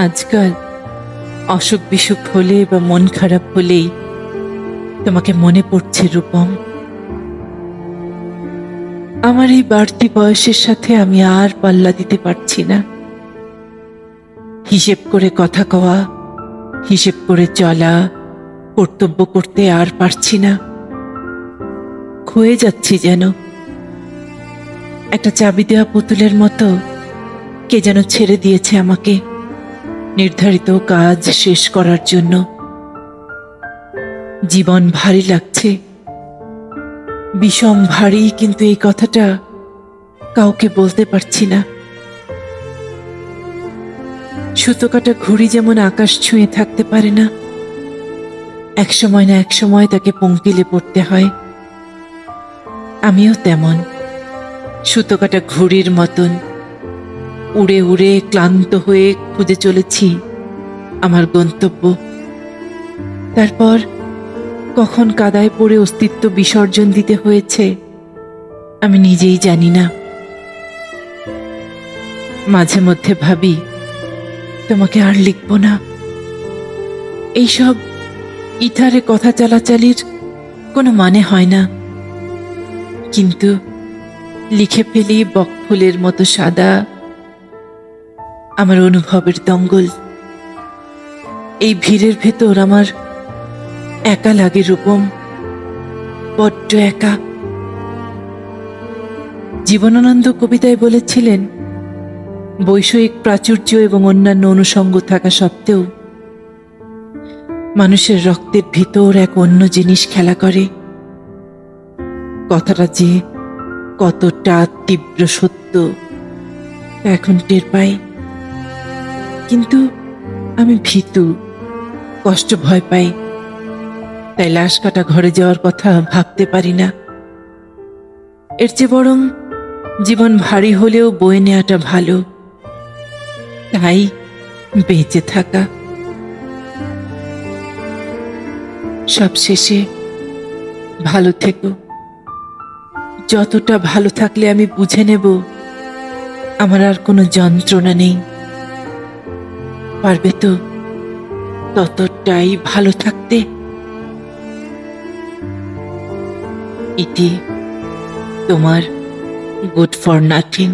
আজকাল অসুখ বিসুখ হলে বা মন খারাপ হলেই তোমাকে মনে পড়ছে, রূপম। আমার এই বাড়তি বয়সের সাথে আমি আর পাল্লা দিতে পারছি না। হিসেব করে কথা কওয়া, হিসেব করে চলা, কর্তব্য করতে আর পারছি না। ক্ষয়ে যাচ্ছি যেন। একটা চাবি দেওয়া পুতুলের মতো কে যেন ছেড়ে দিয়েছে আমাকে। নির্ধারিত কাজ শেষ করার জন্য। জীবন ভারী লাগছে। বিষম ভারী, কিন্তু এই কথাটা কাউকে বলতে পারছি না। সুতোকাটা ঘুড়ি যেমন আকাশ ছুঁয়ে থাকতে পারে না এক সময় না এক সময় তাকে পঙ্কিলে পড়তে হয়। আমিও তেমন। সুতোকাটা ঘুড়ির মতন উড়ে উড়ে ক্লান্ত হয়ে খুঁজে চলেছি আমার গন্তব্য। তারপর কখন কাদায় পড়ে অস্তিত্ব বিসর্জন দিতে হয়েছে, আমি নিজেই জানি না। মাঝে মধ্যে ভাবি, তোমাকে আর লিখব না। এইসব ইথারে কথা চালাচালির কোনো মানে হয় না। কিন্তু লিখে ফেলি বকফুলের মতো সাদা আমার অনুভবের দঙ্গল। এই ভিড়ের ভেতর আমার একা লাগে রূপম, বড্ড একা। জীবনানন্দ কবিতায় বলেছিলেন, বৈষয়িক প্রাচুর্য এবং অন্যান্য অনুষঙ্গ থাকা সত্ত্বেও মানুষের রক্তের ভিতর এক অন্য জিনিস খেলা করে। কথাটা যে কতটা তীব্র সত্য, এখন টের পাই। কিন্তু আমি ভীতু, কষ্ট ভয় পাই। তাই লাশ কাটা ঘরে যাওয়ার কথা ভাবতে পারি না। এর চেয়ে বরং জীবন ভারী হলেও বয়ে নেওয়াটা ভালো। তাই বেঁচে থাকা। সব শেষে ভালো থেকো। যতটা ভালো থাকলে আমি বুঝে নেব, আমার আর কোনো যন্ত্রণা নেই। পারবে তো? ততটাই ভালো থাকতে? ইতি তোমার গুড ফর নাথিং